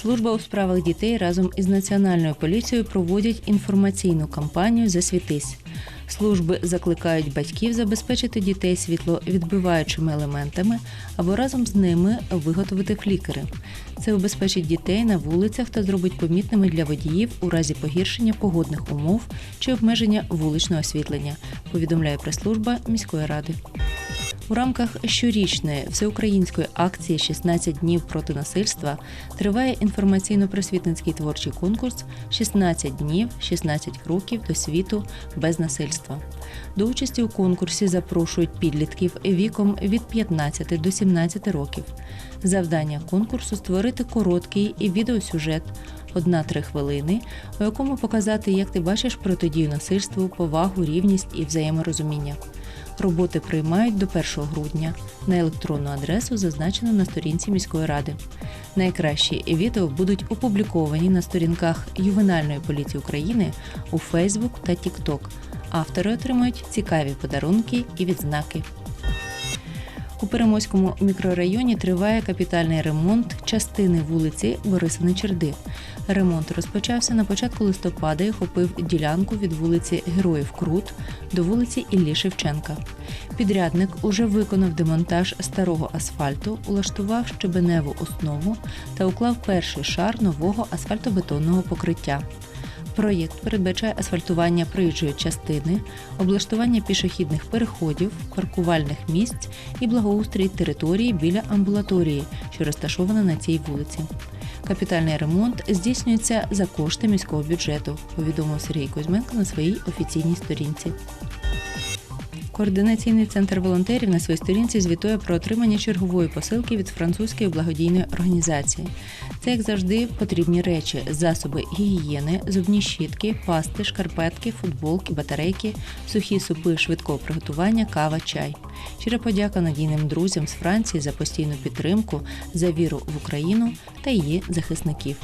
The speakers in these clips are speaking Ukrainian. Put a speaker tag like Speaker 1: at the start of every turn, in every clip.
Speaker 1: Служба у справах дітей разом із Національною поліцією проводять інформаційну кампанію Засвітись. Служби закликають батьків забезпечити дітей світловідбиваючими елементами або разом з ними виготовити флікери. Це убезпечить дітей на вулицях та зробить помітними для водіїв у разі погіршення погодних умов чи обмеження вуличного освітлення, повідомляє прес-служба міської ради. У рамках щорічної всеукраїнської акції «16 днів проти насильства триває інформаційно-просвітницький творчий конкурс «16 днів, 16 кроків до світу без насильства. До участі у конкурсі запрошують підлітків віком від 15 до 17 років. Завдання конкурсу створити короткий відеосюжет одна-три хвилини, у якому показати, як ти бачиш протидію насильству, повагу, рівність і взаєморозуміння. Роботи приймають до 1 грудня. На електронну адресу зазначено на сторінці міської ради. Найкращі відео будуть опубліковані на сторінках Ювенальної поліції України у Facebook та TikTok. Автори отримають цікаві подарунки і відзнаки. У Перемоському мікрорайоні триває капітальний ремонт частини вулиці Борисини Черди. Ремонт розпочався на початку листопада і охопив ділянку від вулиці Героїв Крут до вулиці Іллі Шевченка. Підрядник уже виконав демонтаж старого асфальту, улаштував щебеневу основу та уклав перший шар нового асфальтобетонного покриття. Проєкт передбачає асфальтування проїжджої частини, облаштування пішохідних переходів, паркувальних місць і благоустрій території біля амбулаторії, що розташована на цій вулиці. Капітальний ремонт здійснюється за кошти міського бюджету, повідомив Сергій Кузьменко на своїй офіційній сторінці. Координаційний центр волонтерів на своїй сторінці звітує про отримання чергової посилки від французької благодійної організації. Це, як завжди, потрібні речі: засоби гігієни, зубні щітки, пасти, шкарпетки, футболки, батарейки, сухі супи швидкого приготування, кава, чай. Щира подяка надійним друзям з Франції за постійну підтримку, за віру в Україну та її захисників.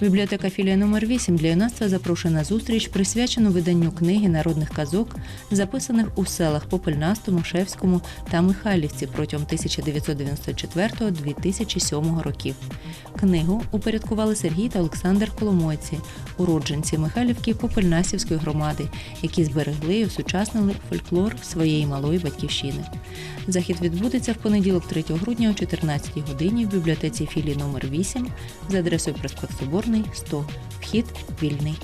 Speaker 1: Бібліотека філія номер 8 для юнацтва запрошує на зустріч, присвячену виданню книги народних казок, записаних у селах Попельнастому, Шевському та Михайлівці протягом 1994-2007 років. Книгу упорядкували Сергій та Олександр Коломойці, уродженці Михайлівки Попельнастівської громади, які зберегли і осучаснили фольклор своєї малої батьківщини. Захід відбудеться в понеділок 3 грудня о 14 годині в бібліотеці філії номер 8 за адресою проспект Соборний 100. Вхід вільний.